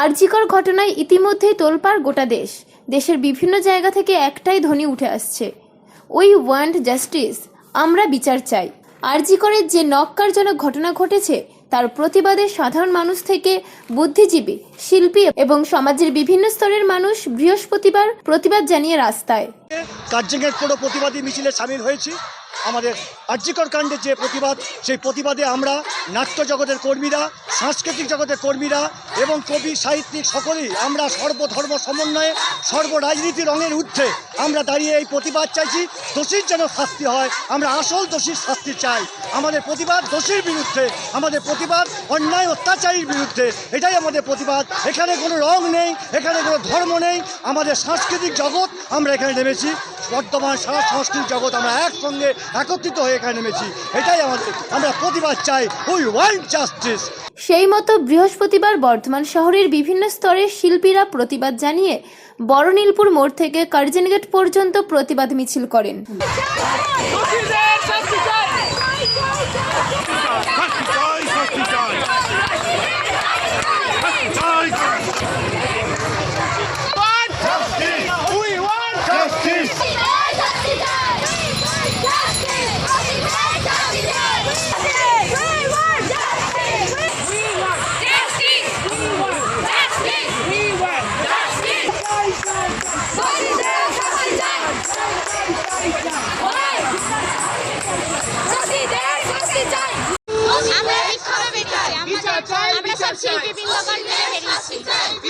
আরজিকর ঘটনায় ইতিমধ্যেই তোলপাড় গোটা দেশ। দেশের বিভিন্ন জায়গা থেকে একটাই ধ্বনি উঠে আসছে। উই ওয়ান্ট জাস্টিস, আমরা বিচার চাই। আরজিকরের যে নক্কারজনক ঘটনা ঘটেছে, তার প্রতিবাদে সাধারণ মানুষ থেকে বুদ্ধিজীবী, শিল্পী এবং সমাজের বিভিন্ন স্তরের মানুষ বৃহস্পতিবার প্রতিবাদ জানিয়ে রাস্তায়। কার্যঙ্গের কোনো প্রতিবাদী মিছিলে সামিল হয়েছি। আমাদের আর্যিকর কাণ্ডের যে প্রতিবাদ, সেই প্রতিবাদে আমরা নাট্য জগতের কর্মীরা, সাংস্কৃতিক জগতের কর্মীরা এবং কবি, সাহিত্যিক সকলেই আমরা সর্বধর্ম সমন্বয়ে সর্বরাজনীতি রঙের ঊর্ধ্বে আমরা দাঁড়িয়ে এই প্রতিবাদ চাইছি। দোষীর যেন শাস্তি হয়, আমরা আসল দোষীর শাস্তি চাই। আমাদের প্রতিবাদ দোষীর বিরুদ্ধে, আমাদের প্রতিবাদ অন্যায় অত্যাচারীর বিরুদ্ধে, এটাই আমাদের প্রতিবাদ। এখানে কোনো রং নেই, এখানে কোনো ধর্ম নেই, আমাদের সাংস্কৃতিক জগৎ আমরা এখানে নেমেছি। বর্তমান সারা সাংস্কৃতিক জগৎ আমরা একসঙ্গে একত্রিত হয়ে এখানে নেমেছি এটাই আমাদের আমরা প্রতিবাদ চাই উই ওয়ান্ট জাস্টিস সেই মতো বৃহস্পতিবার বর্ধমান শহরের বিভিন্ন স্তরের শিল্পীরা প্রতিবাদ জানিয়ে বড়নীলপুর মোড় থেকে কার্জেনগেট পর্যন্ত প্রতিবাদ মিছিল করেন সব শিল্পী বৃন্দগণ মিলে বেরিয়েছি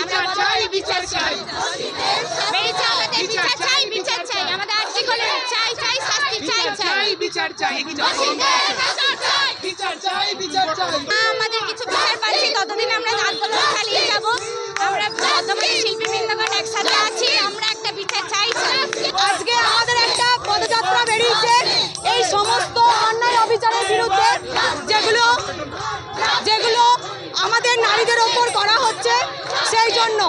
আমরা বড় বিচার চাই। বেরিয়েছি আমাদের বিচার চাই বিচার চাই। আমাদের আর্জি করে চাই চাই শাস্তি চাই চাই। বিচার চাই। দোষীদের বিচার চাই। বিচার চাই বিচার চাই। আমাদের কিছু বিচার পাচ্ছি। ততদিন আমরা আন্দোলন চালিয়ে যাব। আমরা বর্তমানে শিল্পী বৃন্দগণ আমাদের নারীদের ওপর করা হচ্ছে সেই জন্য।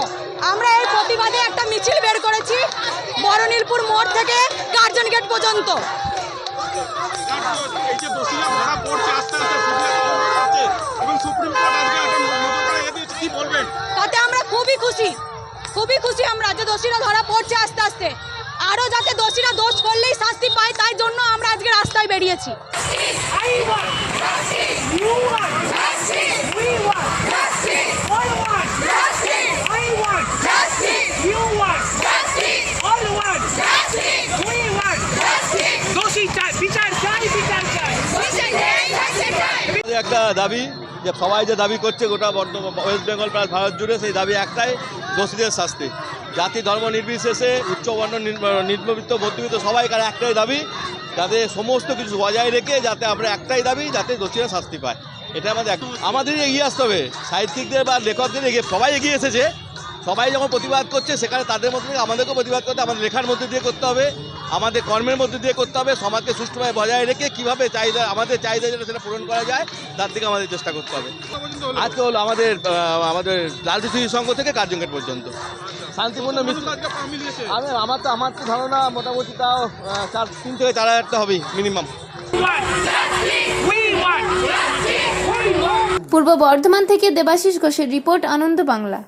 আমরা এই প্রতিবাদে একটা মিছিল বের করেছি বড়নীলপুর মোড় থেকে কার্জন গেট পর্যন্ত। এই যে দোষীরা ধরা পড়ছে আস্তে আস্তে সুপ্রিম কোর্ট আছে এবং সুপ্রিম কোর্ট আজকে একটা নতুন করে এ দিয়েছে কি বলবেন? তাতে আমরা খুবই খুশি খুবই খুশি আমরা যে দোষীরা ধরা পড়ছে আস্তে আস্তে। আরও যাতে দোষীরা দোষ করলেই শাস্তি পায় তাই জন্য আমরা আজকে রাস্তায় বেরিয়েছি। একটা দাবি যে সবাই যে দাবি করছে গোটা বর্ধমান ওয়েস্ট বেঙ্গল প্রায় ভারত জুড়ে, সেই দাবি একটাই, দোষীদের শাস্তি। জাতি ধর্ম নির্বিশেষে উচ্চবর্ণ নির্মবৃত্ত নিম্নবিত্ত সবাই কার একটাই দাবি, যাতে সমস্ত কিছু বজায় রেখে যাতে আমরা একটাই দাবি, যাতে দোষীরা শাস্তি পায়। এটা আমাদের আমাদের এগিয়ে আসতে হবে। সাহিত্যিকদের বা লেখকদের এগিয়ে সবাই এগিয়ে এসেছে। সবাই যখন প্রতিবাদ করছে, সেখানে তাদের মধ্যে থেকে আমাদেরকেও প্রতিবাদ করতে আমাদের লেখার মধ্যে দিয়ে করতে হবে। আমাদের কর্মের মধ্যে দিয়ে করতে হবে। সমাজকে সুষ্ঠুভাবে বজায় রেখে কীভাবে চাহিদা, আমাদের চাহিদা যেটা সেটা পূরণ করা যায়, তার দিকে আমাদের চেষ্টা করতে হবে। আজকে হলো আমাদের আমাদের লালটু সিটি সংঘ থেকে কার্জনগেট পর্যন্ত। শান্তিপূর্ণ আমি, আমার তো আমার তো ধারণা মোটামুটি তাও চার, তিন থেকে চার হাজারটা হবেই মিনিমাম। পূর্ব বর্ধমান থেকে দেবাশিস ঘোষের রিপোর্ট আনন্দ বাংলা।